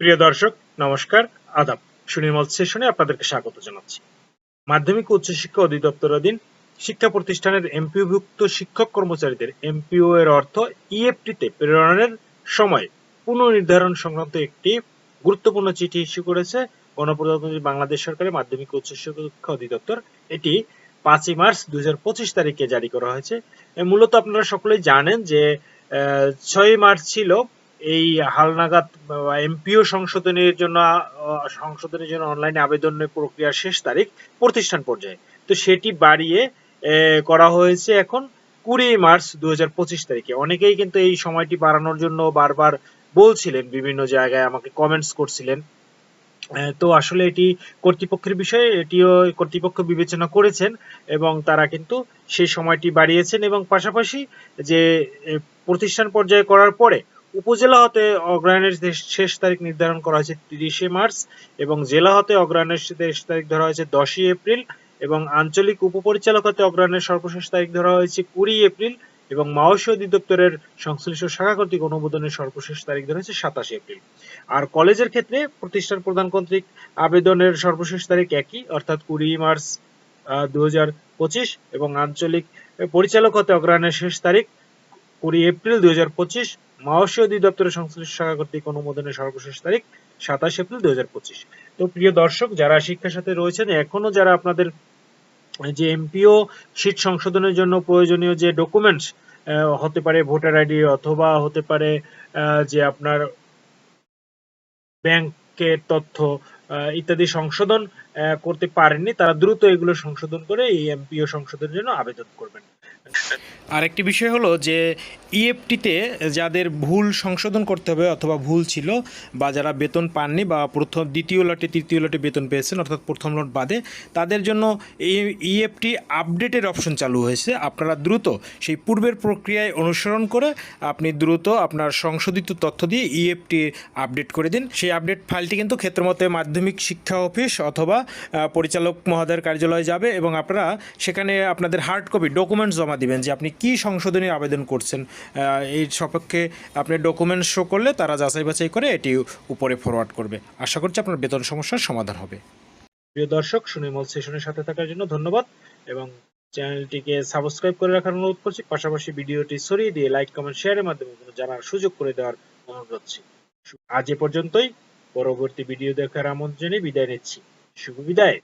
প্রিয় দর্শক, নমস্কার, আদাব। সুনির্মল সেশনে আপনাদেরকে স্বাগত জানাচ্ছি। মাধ্যমিক উচ্চশিক্ষা অধিদপ্তরাধীন শিক্ষা প্রতিষ্ঠানের এমপিওভুক্ত শিক্ষক কর্মচারীদের এমপিও এর অর্থ ইএফটিতে প্রেরণের সময় পুনর্নির্ধারণ সংক্রান্ত একটি গুরুত্বপূর্ণ চিঠি ইস্যু করেছে গণপ্রজাতন্ত্রী বাংলাদেশ সরকারের মাধ্যমিক ও উচ্চশিক্ষা অধিদপ্তর। এটি পাঁচই মার্চ দুই হাজার পঁচিশ তারিখে জারি করা হয়েছে। মূলত আপনারা সকলেই জানেন যে ছয় মার্চ ছিল এই হালনাগাদ এমপিও সংশোধনের জন্য সংশোধনের জন্য অনলাইনে আবেদনের প্রক্রিয়ার শেষ তারিখ প্রতিষ্ঠান পর্যায়ে। তো সেটি বাড়িয়ে করা হয়েছে এখন কুড়ি মার্চ দু হাজার পঁচিশ তারিখে। অনেকেই কিন্তু এই সময়টি বাড়ানোর জন্য বারবার বলছিলেন, বিভিন্ন জায়গায় আমাকে কমেন্টস করছিলেন। তো আসলে এটি কর্তৃপক্ষের বিষয়ে, এটিও কর্তৃপক্ষ বিবেচনা করেছেন এবং তারা কিন্তু সেই সময়টি বাড়িয়েছেন এবং পাশাপাশি যে প্রতিষ্ঠান পর্যায়ে করার পরে উপজেলা হতে অগ্রহায়ণের শেষ- তারিখ নির্ধারণ করা হয়েছে তিরিশে মার্চ এবং জেলা হতে অগ্রহায়ণের শেষ তারিখ ধরা হয়েছে দশই এপ্রিল এবং আঞ্চলিক উপপরিচালক হতে অগ্রহায়ণের সর্বশেষ তারিখ ধরা হয়েছে কুড়ি এপ্রিল এবং মাওসী অধিদপ্তরের সংশ্লিষ্ট শাখা কর্তৃক অনুমোদনের সর্বশেষ তারিখ ধরা হয়েছে সাতাশে এপ্রিল। আর কলেজের ক্ষেত্রে প্রতিষ্ঠান প্রদান কর্তৃক আবেদনের সর্বশেষ তারিখ একই, অর্থাৎ কুড়ি মার্চ দু এবং আঞ্চলিক পরিচালক হতে অগ্রহায়ণের শেষ তারিখ কুড়ি এপ্রিল দুই হাজার পঁচিশ মাওসী অধিদপ্তরের সংশ্লিষ্ট শাখা কর্তৃক অনুমোদনের সর্বশেষ তারিখ সাতাশ এপ্রিল দুই হাজার পঁচিশ। তো প্রিয় দর্শক, যারা শিক্ষার সাথে রয়েছেন, এখনও যারা আপনাদের যে এমপিও শীট সংশোধনের জন্য প্রয়োজনীয় যে ডকুমেন্টস হতে পারে ভোটার আইডি অথবা হতে পারে যে আপনার ব্যাংকের তথ্য ইত্যাদি সংশোধন করতে পারেননি, তারা দ্রুত এগুলো সংশোধন করে এই এমপিও সংশোধনের জন্য আবেদন করবেন। আরেকটি বিষয় হলো যে ইএফটিতে যাদের ভুল সংশোধন করতে হবে অথবা ভুল ছিল বা যারা বেতন পাননি বা প্রথম, দ্বিতীয় লটে, তৃতীয় লটে বেতন পেয়েছেন, অর্থাৎ প্রথম লট বাদে, তাদের জন্য এই ইএফটি আপডেটের অপশন চালু হয়েছে। আপনারা দ্রুত সেই পূর্বের প্রক্রিয়ায় অনুসরণ করে আপনি দ্রুত আপনার সংশোধিত তথ্য দিয়ে ইএফটি আপডেট করে দিন। সেই আপডেট ফাইলটি কিন্তু ক্ষেত্রমতে মাধ্যমিক শিক্ষা অফিস অথবা পরিচালক মহোদয়ের কার্যালয়ে যাবে এবং আপনারা সেখানে আপনাদের হার্ড কপি ডকুমেন্টস জমা দিবেন যে আপনি কি সংশোধনী আবেদন করছেন? এই সপক্ষে আপনি ডকুমেন্টস শো করলে তারা যাচাই বাছাই করে এটি উপরে ফরওয়ার্ড করবে। আশা করছি আপনার বেতন সমস্যার সমাধান হবে। প্রিয় দর্শক, সুনির্মল সেশনের সাথে থাকার জন্য ধন্যবাদ এবং চ্যানেলটিকে সাবস্ক্রাইব করে রাখার অনুরোধ করছি। পাশাপাশি ভিডিওটি সরিয়ে দিয়ে লাইক কমেন্ট শেয়ারের মাধ্যমে জানার সুযোগ করে দেওয়ার অনুরোধ করছি আজ এ পর্যন্তই। পরবর্তী ভিডিও দেখার আমন্ত্রণে বিদায় নিচ্ছি। শুভ বিদায়।